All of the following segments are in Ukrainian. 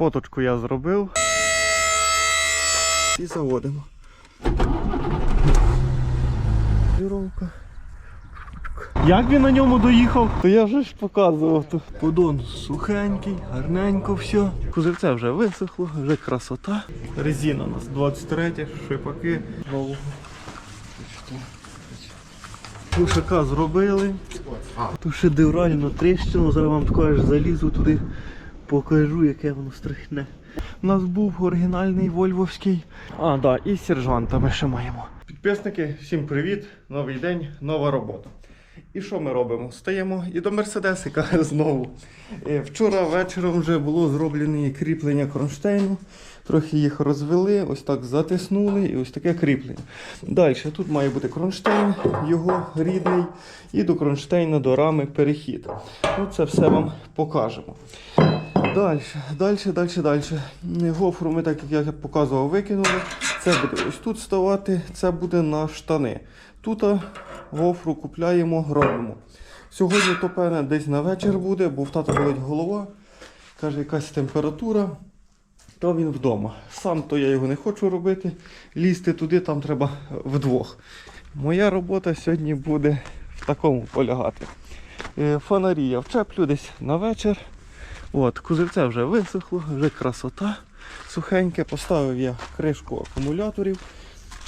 Фоточку я зробив. І заводимо. Віровка. Як він на ньому доїхав, то я вже ж показував. То. Подон сухенький, гарненько все. Кузовце вже висохло, вже красота. Резина у нас 23, шипаки. Пушака зробили. Тут шедеврально тріщину, зараз вам також залізу туди, покажу, яке воно страшне. У нас був оригінальний вольвовський. А, да, і сержанта ми ще маємо. Підписники, всім привіт! Новий день, нова робота. І що ми робимо? Стаємо і до Мерседесика знову. Е, Вчора вечором вже було зроблені кріплення кронштейну. Трохи їх розвели, ось так затиснули і ось таке кріплення. Далі тут має бути кронштейн, його рідний, і до кронштейна до рами перехід. Ну, це все вам покажемо. Далі, далі, далі, далі. Гофру ми, так як я показував, викинули. Це буде ось тут ставати, це буде на штани. Тут гофру купляємо, робимо. Сьогодні то певне десь на вечір буде, бо в тата болить голова. Каже, якась температура. То він вдома. Сам то я його не хочу робити. Лізти туди там треба вдвох. Моя робота сьогодні буде в такому полягати. Е, Фонарі я вчеплю десь на вечір. От, кузовце вже висохло, вже красота сухеньке. Поставив я кришку акумуляторів.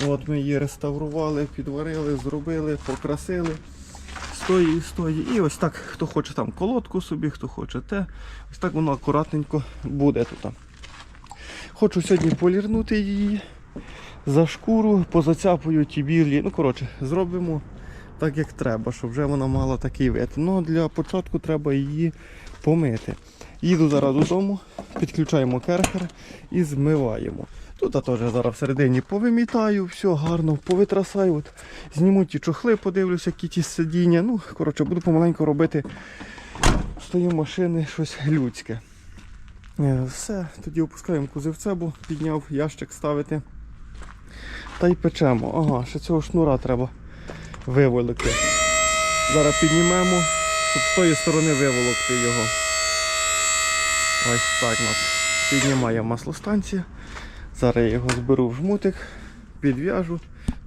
От Ми її реставрували, підварили, зробили, покрасили. Стої і стої. І ось так, хто хоче там колодку собі, хто хоче те. Ось так воно акуратненько буде тут. Хочу сьогодні полірнути її за шкуру, позацяпую ті білі. Ну, коротше, зробимо так, як треба, щоб вже вона мала такий вид. Ну, для початку треба її помити. Їду зараз додому, підключаємо керхер і змиваємо. Тут я теж зараз всередині повимітаю, все гарно, повитрасаю. От, зніму ті чохли, подивлюся, які ті сидіння. Ну, коротше, буду помаленьку робити з тої машини щось людське. Е, Все, тоді опускаємо кузивце, бо підняв ящик ставити. Та й печемо. Ага, ще цього шнура треба виволокти. Зараз піднімемо, щоб з тої сторони виволокти його. Ось так нас піднімає маслостанція. Зараз я його зберу в жмутик, підв'яжу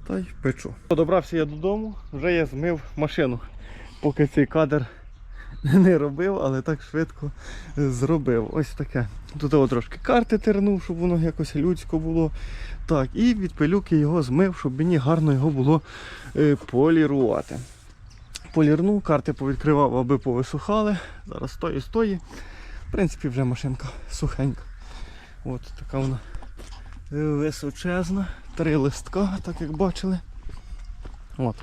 та й печу. Добрався я додому, вже я змив машину. Поки цей кадр не робив, але так швидко зробив. Ось таке. Тут я трошки карти тернув, щоб воно якось людсько було. Так, і від пилюки його змив, щоб мені гарно його було е, полірувати. Полірнув, карти повідкривав, аби повисухали. Зараз стої, стої. Принципі, вже машинка сухенька. От така вона височезна. Три листка, так як бачили. От.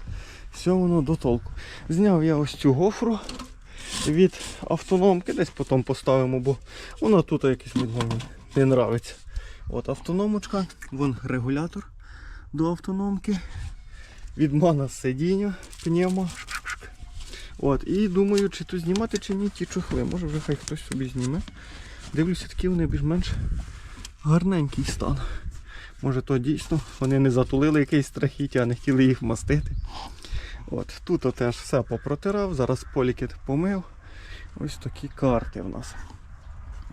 Все воно до толку. Зняв я ось цю гофру від автономки, десь потім поставимо, бо вона тут якось мені не нравиться. От автономочка, вон регулятор до автономки. Відмана сидіння, пневмо. От, і думаю, чи то знімати, чи ні ті чохли. Може вже хай хтось собі зніме. Дивлюся, такі вони більш-менш гарненький стан. Може то дійсно вони не затулили якийсь страхіття, а не хотіли їх мастити. От, Тут теж все попротирав, зараз полікет помив. Ось такі карти в нас.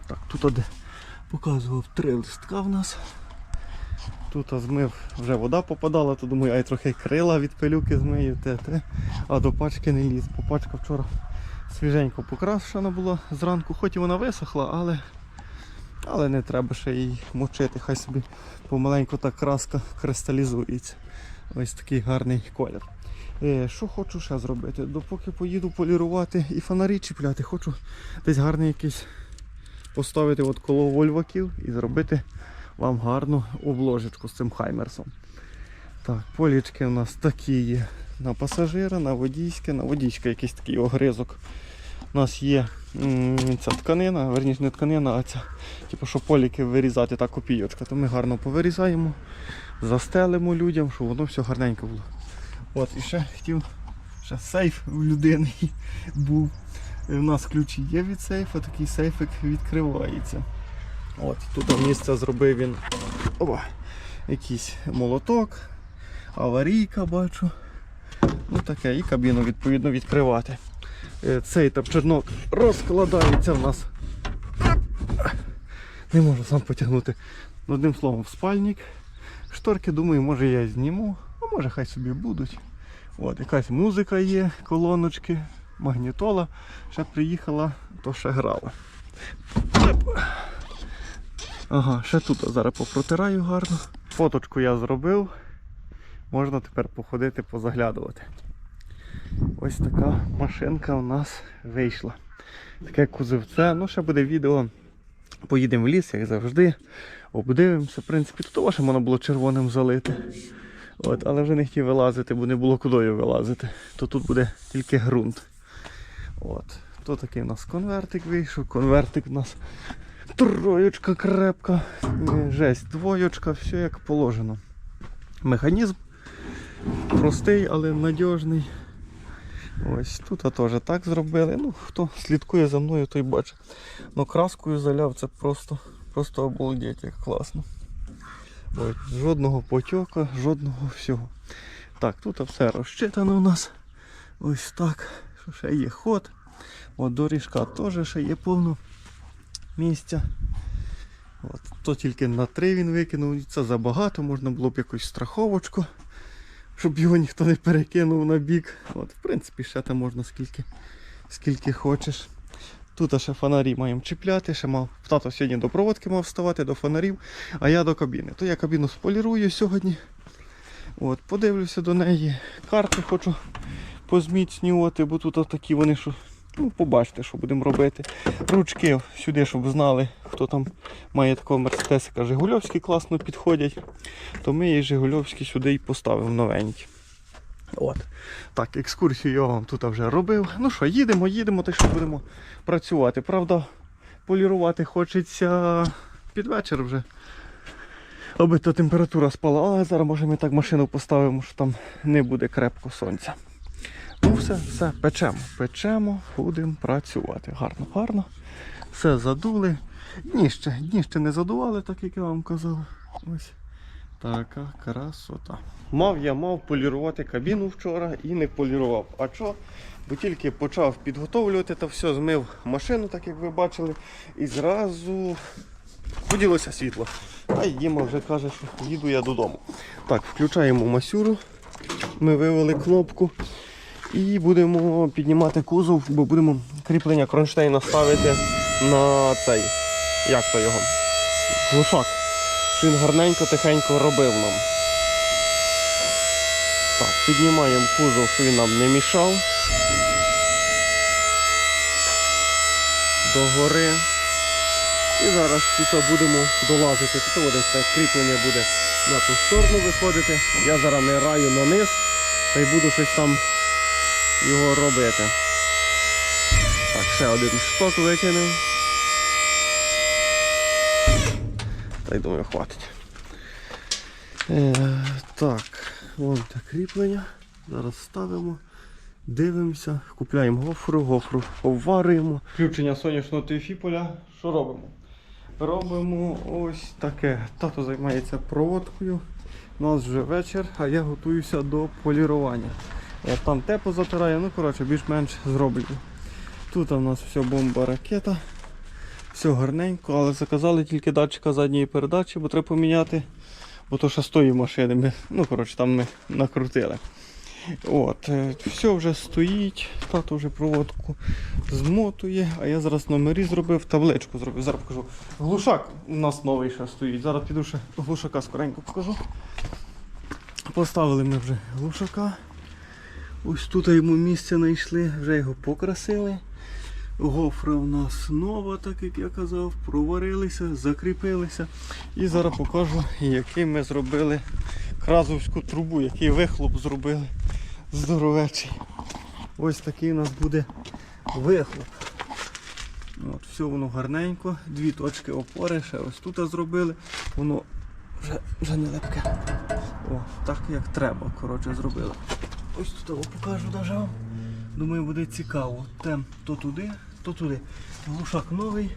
Так, Тут де показував три листка в нас. Тут змив, вже вода попадала, то думаю, ай трохи крила від пилюки змию, те, те. а до пачки не ліз. Бо пачка вчора свіженько покрашена була зранку, хоч і вона висохла, але але не треба ще її мочити, хай собі помаленьку та краска кристалізується. Ось такий гарний колір. Е, Що хочу ще зробити? Допоки поїду полірувати і фонарі чіпляти, хочу десь гарний якийсь поставити от коло вольваків і зробити вам гарну обложечку з цим хаймерсом. Так, полічки у нас такі є на пасажира, на водійське, на водійське якийсь такий огризок. У нас є ця тканина, верніше не тканина, а ця, типу, що поліки вирізати, та копійочка. То ми гарно повирізаємо, застелимо людям, щоб воно все гарненько було. От, і ще хотів, ще сейф у людини був. У нас ключі є від сейфа, такий сейфик відкривається. От, тут місце зробив він опа, якийсь молоток, аварійка бачу. Ну таке, і кабіну відповідно відкривати. Е, Цей тапчернок розкладається в нас Не можу сам потягнути. Ну, Одним словом, в спальник. Шторки, думаю, може я зніму, а може хай собі будуть. От, якась музика є, колоночки, магнітола. Ще приїхала, то ще грала. Ага, ще тут зараз попротираю гарно. Фоточку я зробив. Можна тепер походити, позаглядувати. Ось така машинка у нас вийшла. Таке кузовце. Ну, ще буде відео. Поїдемо в ліс, як завжди. Обдивимося. В принципі, тут ваше можна було червоним залити. От, але вже не хотів вилазити, бо не було кудою вилазити. То тут буде тільки ґрунт. От. То такий у нас конвертик вийшов. Конвертик у нас троєчка крепка. Жесть, двоєчка, все як положено. Механізм простий, але надіжний. Ось тут теж так зробили. Ну, хто слідкує за мною, той бачить. Ну, краскою заляв це просто, просто обалдеть, як класно. Ось, жодного потьока, жодного всього. Так, тут все розчитано у нас. Ось так. Що ще є ход. От доріжка теж ще є повно місця. От, то тільки на три він викинув, це забагато, можна було б якусь страховочку, щоб його ніхто не перекинув на бік. От, в принципі, ще там можна скільки, скільки хочеш. Тут ще фонарі маємо чіпляти, ще мав тато сьогодні до проводки мав вставати до фонарів, а я до кабіни. То я кабіну сполірую сьогодні. От, подивлюся до неї. Карти хочу позміцнювати, бо тут такі вони, що ну, побачите, що будемо робити. Ручки сюди, щоб знали, хто там має такого мерседесика. Жигульовські класно підходять. То ми і Жигульовські сюди і поставимо новенькі. От. Так, екскурсію я вам тут вже робив. Ну що, їдемо, їдемо, так що будемо працювати. Правда, полірувати хочеться під вечір вже. Аби то температура спала, але зараз може ми так машину поставимо, що там не буде крепко сонця. Ну все, все, печемо. Печемо, будемо працювати. Гарно, гарно. Все задули. Дні ще, ще не задували, так як я вам казав. Ось така красота. Мав я мав полірувати кабіну вчора і не полірував. А що? Бо тільки почав підготовлювати та все, змив машину, так як ви бачили, і зразу поділося світло. А Діма вже каже, що їду я додому. Так, включаємо масюру. Ми вивели кнопку. І будемо піднімати кузов, бо будемо кріплення кронштейна ставити на цей. Як то його? Глушак. Що він гарненько, тихенько робив нам. Так, піднімаємо кузов, щоб він нам не мішав. До гори. І зараз тут будемо долазити. Тут один це кріплення буде на ту сторону виходити. Я зараз не раю на низ та й буду щось там його робити. Так, ще один шток викинув. Та й думаю, хватить. Е, так, вон те кріплення. Зараз ставимо, дивимося, купляємо гофру, гофру обварюємо. Включення сонячного тифіполя. Що робимо? Робимо ось таке. Тато займається проводкою. У нас вже вечір, а я готуюся до полірування. Я там те позатираю, ну коротше, більш-менш зроблю. Тут у нас все бомба ракета. Все гарненько, але заказали тільки датчика задньої передачі, бо треба поміняти. Бо то ще з тої машини ми, ну коротше, там ми накрутили. От, е, все вже стоїть, тато вже проводку змотує, а я зараз номері зробив, табличку зробив. Зараз покажу. Глушак у нас новий ще стоїть. Зараз піду ще глушака скоренько покажу. Поставили ми вже глушака. Ось тут йому місце знайшли, вже його покрасили. Гофра у нас нова, так як я казав, проварилися, закріпилися. І зараз покажу, який ми зробили кразовську трубу, який вихлоп зробили здоровечий. Ось такий у нас буде вихлоп. От, Все воно гарненько, дві точки опори, ще ось тут зробили. Воно вже, вже не липке. О, так як треба, коротше, зробили. Ось тут покажу даже вам. Думаю, буде цікаво. Тем то туди, то туди. Глушак новий,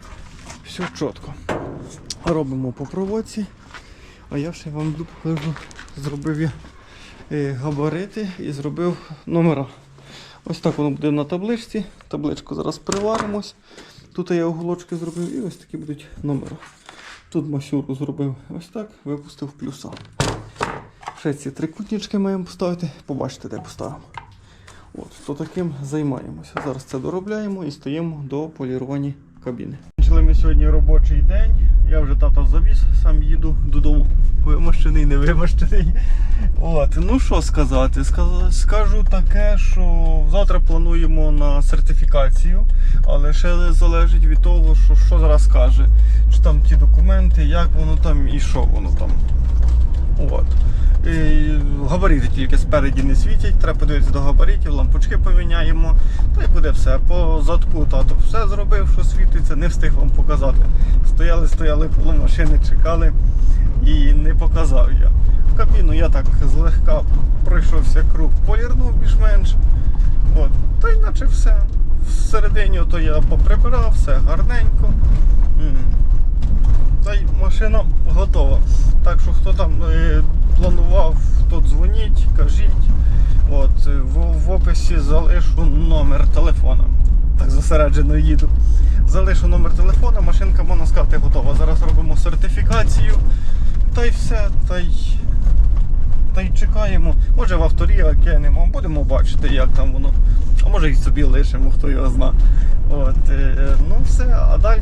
все чітко. Робимо по проводці. А я ще вам покажу. Зробив я е, габарити і зробив номера. Ось так воно буде на табличці. Табличку зараз приваримось. Тут я уголочки зробив і ось такі будуть номери. Тут масюру зробив ось так, випустив плюса. Ще ці трикутнички маємо поставити, побачите, де поставимо. От, то таким займаємося. Зараз це доробляємо і стоїмо до полірування кабіни. Почали ми сьогодні робочий день. Я вже тата завіз, сам їду додому. Вимащений, не вимащений. От, ну що сказати? Скажу таке, що завтра плануємо на сертифікацію, але ще залежить від того, що, що зараз каже. Чи там ті документи, як воно там і що воно там. От. Габарити тільки спереді не світять, треба подивитися до габаритів, лампочки поміняємо, та й буде все. По задку тато все зробив, що світиться, не встиг вам показати. Стояли, стояли коло машини, чекали і не показав я. В кабіну я так злегка пройшовся круг, полірнув більш-менш. От. Та наче все. Всередині то я поприбирав, все гарненько. Та й машина готова. Так що хто там е, планував, то дзвоніть, кажіть. От, е, в, в описі залишу номер телефона. Так зосереджено їду. Залишу номер телефона, машинка, можна сказати, готова. Зараз робимо сертифікацію. Та й все, та й, та й чекаємо. Може в авторія кинемо, будемо бачити, як там воно. А може і собі лишимо, хто його зна. От, е, ну все, а далі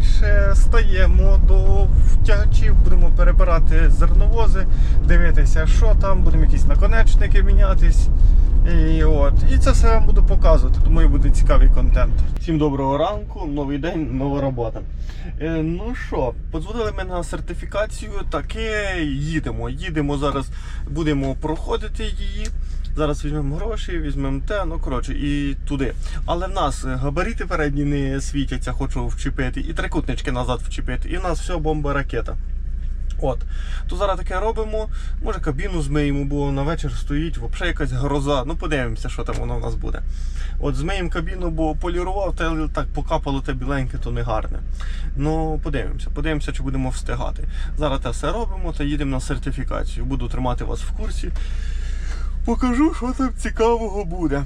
стаємо до втягачів, будемо перебирати зерновози, дивитися, що там, будемо якісь наконечники мінятись. І, от, і це все вам буду показувати, тому і буде цікавий контент. Всім доброго ранку, новий день, нова робота. Е, ну що, подзвонили ми на сертифікацію, таке їдемо. Їдемо зараз, будемо проходити її. Зараз візьмемо гроші, візьмемо те, ну коротше, і туди. Але в нас габарити передні не світяться, хочу вчепити, і трикутнички назад вчепити. І в нас все бомба ракета. От. То зараз таке робимо. Може кабіну змиємо, бо на вечір стоїть взагалі якась гроза. Ну подивимося, що там воно в нас буде. От змиємо кабіну, бо полірував, та так покапало те біленьке, то не гарне. Ну, подивимося, подивимося, чи будемо встигати. Зараз те все робимо та їдемо на сертифікацію. Буду тримати вас в курсі. Покажу, що там цікавого буде.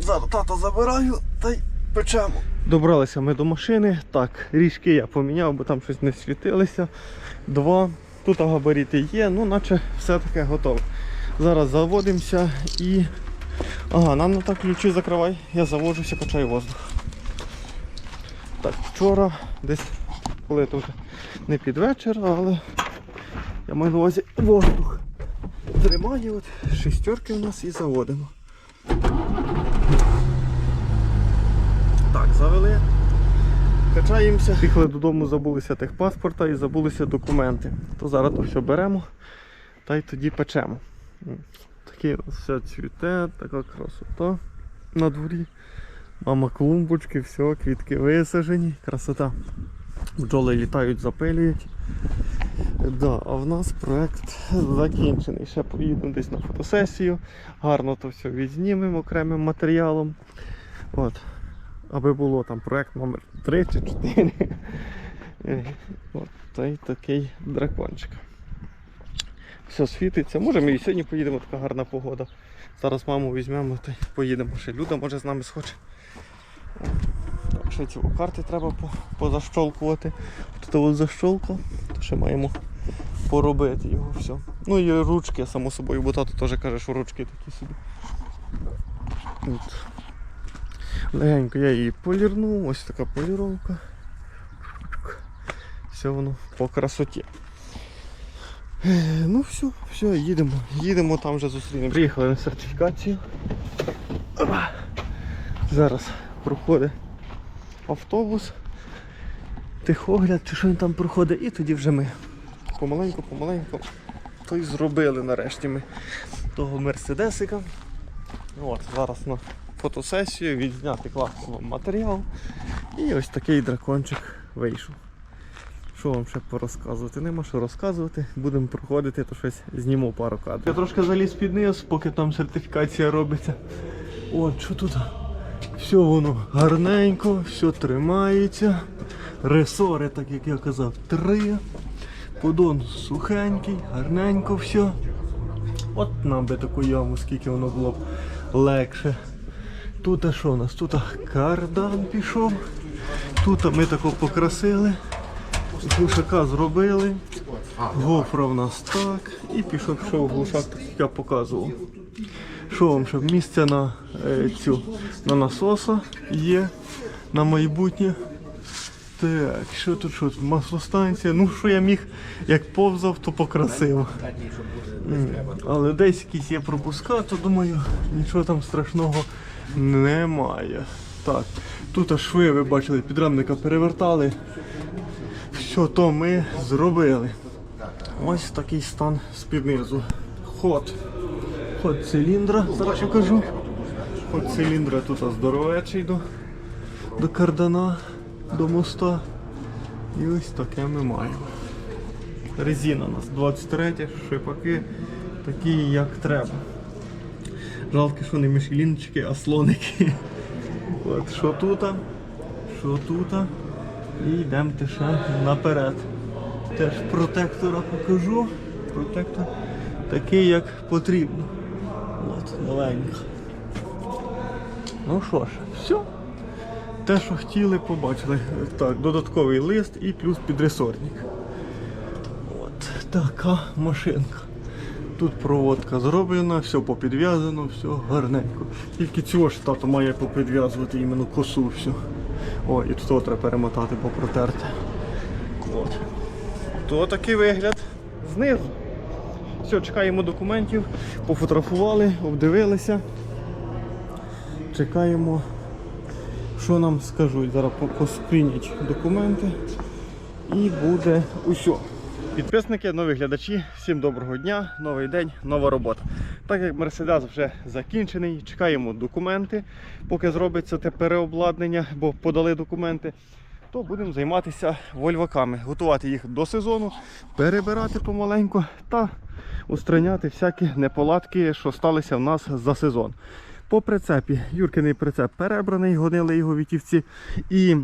Зараз тата забираю та й печемо. Добралися ми до машини. Так, ріжки я поміняв, бо там щось не світилися. Два. Тут габарити є, ну наче все таке готове. Зараз заводимося і. Ага, нам не так ключі закривай. Я заводжуся, качаю воздух. Так, вчора десь коли тут не під вечір, але я маю на увазі воздух. Тримає от шістерки у нас і заводимо. Так, завели. Качаємося. Приїхали додому, забулися техпаспорта і забулися документи. То зараз то все беремо та й тоді печемо. Нас все цвіте, така красота на дворі. Мама клумбочки, все, квітки висажені, красота. Бджоли літають, запилюють. Да, а в нас проект закінчений. Ще поїдемо десь на фотосесію. Гарно то все відзнімемо окремим матеріалом. От. Аби було там проект номер 3 чи 4. Е, От, та такий дракончик. Все світиться. Може ми і сьогодні поїдемо, така гарна погода. Зараз маму візьмемо та й поїдемо. Ще Люда може з нами схоче. Ще ці карти треба позащолкувати. Тут от защолкав, то ще маємо поробити його все. Ну і ручки, само собою, бо тато теж каже, що ручки такі собі. От. Легенько я її полірнув, ось така поліровка. Все воно по красоті. Ну все, все, їдемо. Їдемо, там вже зустрінемо. Приїхали на сертифікацію. Зараз проходить автобус, тихогляд, чи що він там проходить, і тоді вже ми помаленьку, помаленьку. То й зробили нарешті ми того мерседесика. От, зараз на фотосесію відзняти класний матеріал. І ось такий дракончик вийшов. Що вам ще порозказувати? Нема що розказувати. Будемо проходити, то щось зніму пару кадрів. Я трошки заліз під низ, поки там сертифікація робиться. От, що тут? Все воно гарненько, все тримається. Ресори, так як я казав, три. Подон сухенький, гарненько все. От нам би таку яму, скільки воно було б легше. Тут що у нас? Тут кардан пішов. Тут ми тако покрасили. Глушака зробили. Гофра в нас так. І пішов, пішов глушак, так я показував. Що вам ще? Місце на е, цю на насоса є на майбутнє. Так, що тут що? Маслостанція. Ну що я міг, як повзав, то покрасив. Але десь якісь є пропуска, то думаю, нічого там страшного немає. Так, тут аж ви бачили, підрамника перевертали. Все то ми зробили. Ось такий стан з-під низу. Ход. Ход циліндра, зараз покажу. Ход циліндра тут здоровечий до, до кардана, до моста. І ось таке ми маємо. Резина у нас 23, шипаки такі як треба. Жалко, що не мішелінчики, а слоники. От що тут, що тут. І йдемо ще наперед. Теж протектора покажу. Протектор такий, як потрібно. От, новенька. Ну що ж, все. Те, що хотіли, побачили. Так, додатковий лист і плюс підресорник. От така машинка. Тут проводка зроблена, все попідв'язано, все гарненько. Тільки цього ж тато має попідв'язувати іменно косу всю. О, і тут треба перемотати, попротерти. От. То такий вигляд знизу. Все, чекаємо документів, пофотографували, обдивилися. Чекаємо, що нам скажуть. Зараз по- поскрінять документи і буде усьо. Підписники, нові глядачі, всім доброго дня, новий день, нова робота. Так як Мерседес вже закінчений, чекаємо документи, поки зробиться те переобладнання, бо подали документи, то будемо займатися вольваками, готувати їх до сезону, перебирати помаленьку та устраняти всякі неполадки, що сталися в нас за сезон. По прицепі, Юркиний прицеп перебраний, гонили його вітівці. І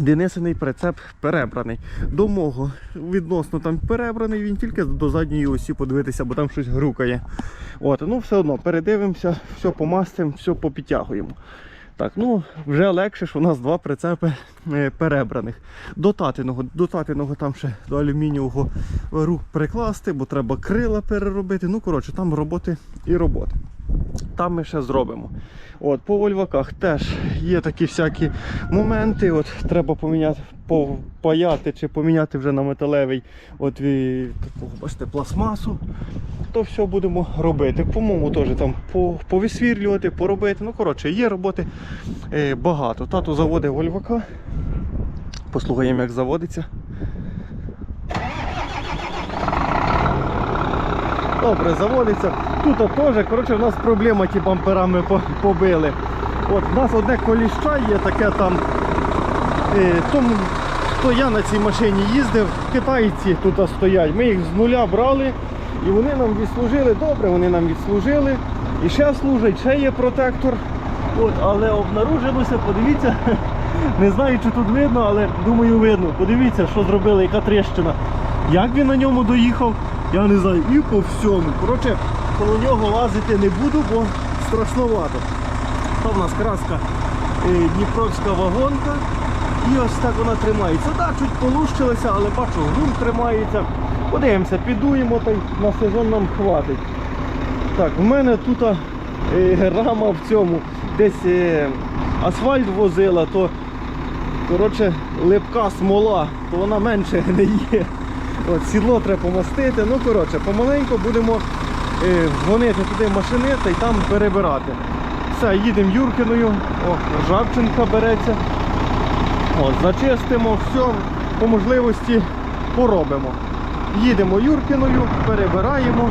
Денисиний прицеп перебраний. До мого відносно там перебраний, він тільки до задньої осі подивитися, бо там щось грукає. От, ну все одно передивимося, все помастимо, все попідтягуємо. Так, ну вже легше, що у нас два прицепи е, перебраних. До татиного, до татиного там ще до алюмінієвого рук прикласти, бо треба крила переробити. Ну, коротше, там роботи і роботи. Там ми ще зробимо. От, по вольваках теж є такі всякі моменти. От, треба поміняти, попаяти чи поміняти вже на металевий от, такого, бачите, пластмасу. То все будемо робити. По-моєму, теж там повисвірлювати, поробити. Ну, коротше, є роботи е, багато. Тато заводить вольвака. Послухаємо, як заводиться. Добре, заводиться. Тут теж, коротше, в нас проблема ті бамперами побили. От, у нас одне коліща є таке там. Е, тому, то я на цій машині їздив, китайці тут стоять. Ми їх з нуля брали і вони нам відслужили. Добре, вони нам відслужили. І ще служать, ще є протектор. От, але обнаружилося, подивіться, не знаю, чи тут видно, але думаю видно. Подивіться, що зробили, яка тріщина. Як він на ньому доїхав, я не знаю. І по всьому. Коротше, коло нього лазити не буду, бо страшновато. Та в нас краска е, Дніпровська вагонка. І ось так вона тримається. Так, чуть полущилася, але бачу, ґрунт тримається. Подивимося, підуємо та й на сезон нам хватить. Так, в мене тут е, рама в цьому. Десь е, асфальт возила, то коротше, липка смола, то вона менше не є. От, сідло треба помастити. Ну, коротше, помаленьку будемо е, гонити туди машини та й там перебирати. Все, їдемо Юркиною. О, Ржавчинка береться. От, зачистимо, все, по можливості поробимо. Їдемо Юркиною, перебираємо.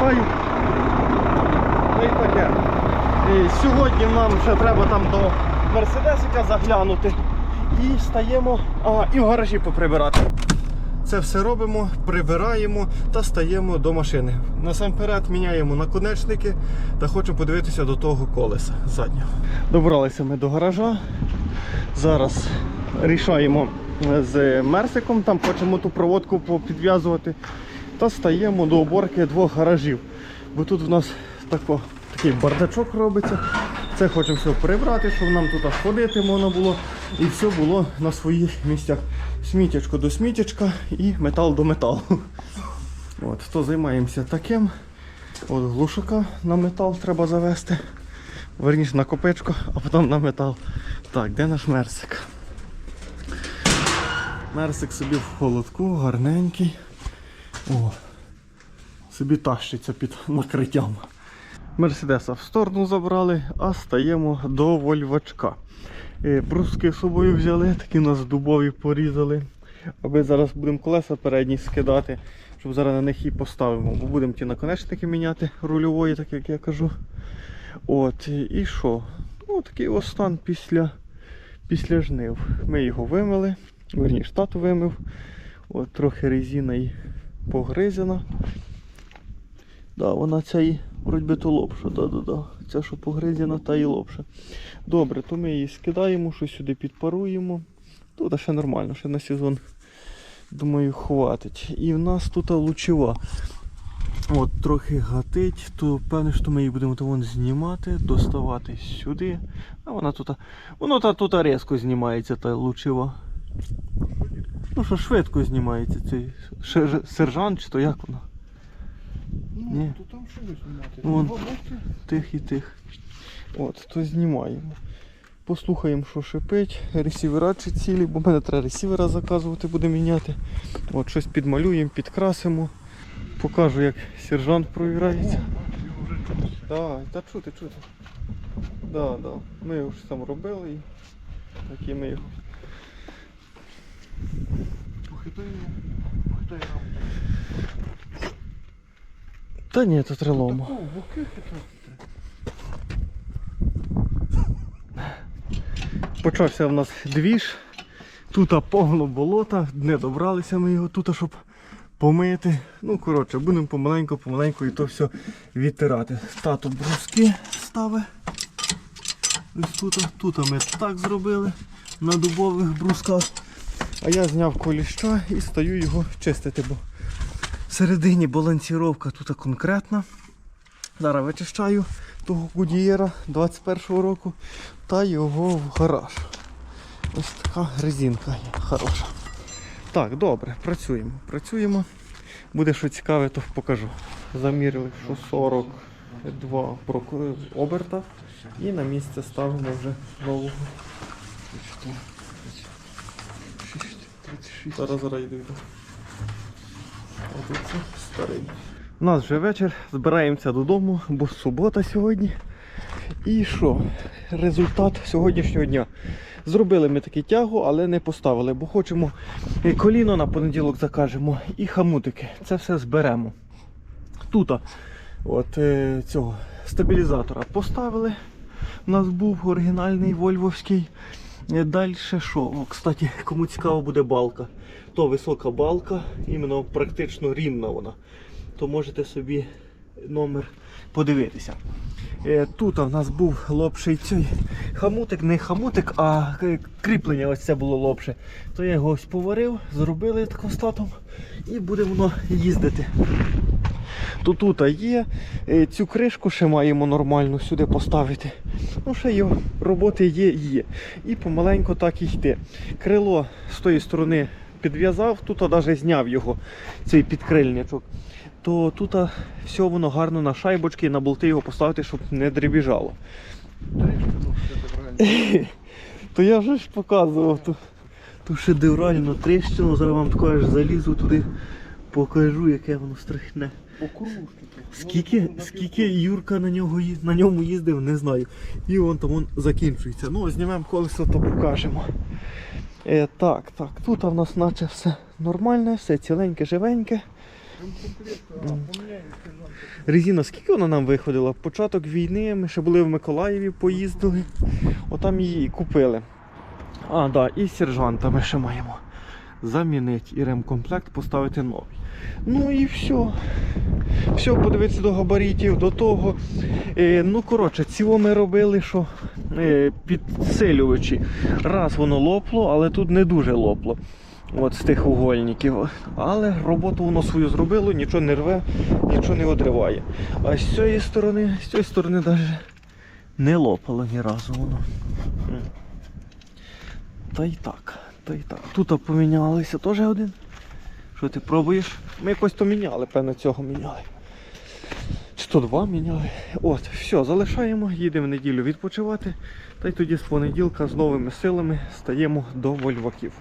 Та й, та таке. І сьогодні нам ще треба там до Мерседесика заглянути. І стаємо, а, і в гаражі поприбирати. Це все робимо, прибираємо та стаємо до машини. Насамперед міняємо наконечники та хочемо подивитися до того колеса заднього. Добралися ми до гаража. Зараз рішаємо з Мерсиком, там хочемо ту проводку підв'язувати. Та стаємо до уборки двох гаражів. Бо тут в нас тако, такий бардачок робиться. Це хочемо все прибрати, щоб нам тут ходити можна було. І все було на своїх місцях. Сміттячко до сміттячка і метал до металу. От, то займаємося таким. От глушака на метал треба завести. Верніше на копичку, а потім на метал. Так, де наш мерсик? Мерсик собі в холодку, гарненький. О, собі тащиться під накриттям. Мерседеса в сторону забрали, а стаємо до вольвачка. Е, Бруски з собою взяли, такі у нас дубові порізали. Аби зараз будемо колеса передні скидати, щоб зараз на них і поставимо. Бо будемо ті наконечники міняти рульової, так як я кажу. От, і що? Ну, такий ось стан після, після жнив. Ми його вимили, верніше тату вимив. От, трохи резина і погризена. Да, вона ця і вроді би то лопша, да, да, да. Ця, що погризена, та і лопша. Добре, то ми її скидаємо, щось сюди підпаруємо. Тут ще нормально, ще на сезон, думаю, хватить. І в нас тут лучова. От, трохи гатить, то певне, що ми її будемо вон знімати, доставати сюди. А вона тут, воно та тут різко знімається, та лучива. Ну що швидко знімається цей сержант, чи то як воно? Ні. то там що ви знімати? Вон. Тих і тих. От, то знімаємо. Послухаємо, що шипить. Ресівера чи цілі, бо в мене треба ресівера заказувати, буде міняти. От щось підмалюємо, підкрасимо. Покажу, як сержант провірається. Так, та чути, чути. Да, да. Ми його ж сам робили і такі ми його. Похитай його. Та ні, боки хитати. Почався в нас двіж. Тут повно болота, не добралися ми його тут, щоб помити. Ну, коротше, будемо помаленьку-помаленьку і то все відтирати. Тато бруски ставить. Ось тут, тут ми так зробили на дубових брусках. А я зняв коліща і стою його чистити, бо всередині балансіровка тут конкретна. Зараз вичищаю того Гудієра 21-го року та його в гараж. Ось така резинка є хороша. Так, добре, працюємо. Працюємо. Буде що цікаве, то покажу. Замірили, що 42 оберта. І на місце ставимо вже нового. Зараз зараз йду. Йду. Це старий. У нас вже вечір, збираємося додому, бо субота сьогодні. І що? Результат сьогоднішнього дня. Зробили ми таку тягу, але не поставили, бо хочемо е, коліно на понеділок закажемо і хамутики. Це все зберемо. Тут от е, цього стабілізатора поставили. У нас був оригінальний вольвовський. Далі що? О, кстати, кому цікаво буде балка. То висока балка, іменно практично рівна вона. То можете собі номер подивитися. Е, Тут в нас був лопший цей хамутик, не хамутик, а кріплення ось це було лопше. То я його ось поварив, зробили тако статом і буде воно їздити. То тут є. Е, Цю кришку ще маємо нормально сюди поставити. Ну, ще його роботи є, є. І помаленьку так і йти. Крило з тої сторони підв'язав, тут навіть зняв його, цей підкрильничок. То тут все воно гарно на шайбочки, на болти його поставити, щоб не дребіжало. То я вже ж показував ту, ту шедевральну тріщину, зараз вам тако аж залізу туди, покажу, яке воно кругу. Скільки, скільки Юрка на, нього, на ньому їздив, не знаю. І вон там вон закінчується. Ну, знімемо колесо, то покажемо. Е, так, так, тут в нас наче все нормальне, все ціленьке, живеньке. Резина, скільки вона нам виходила? Початок війни, ми ще були в Миколаєві, поїздили. Отам її купили. А, да, і сержанта ми ще маємо. Замінити і ремкомплект поставити новий. Ну і все. Все, подивитися до габаритів, до того. Е, ну, коротше, цього ми робили, що е, підсилювачі. Раз воно лопло, але тут не дуже лопло. От з тих угольників. Але роботу воно свою зробило, нічого не рве, нічого не одриває. А з цієї сторони, з цієї сторони навіть Не лопало ні разу воно. Та й так, та й так. Тут помінялися теж один. Що ти пробуєш? Ми якось то міняли, певно, цього міняли. Чи то два міняли. От, все, залишаємо, їдемо в неділю відпочивати. Та й тоді з понеділка з новими силами стаємо до Вольваків.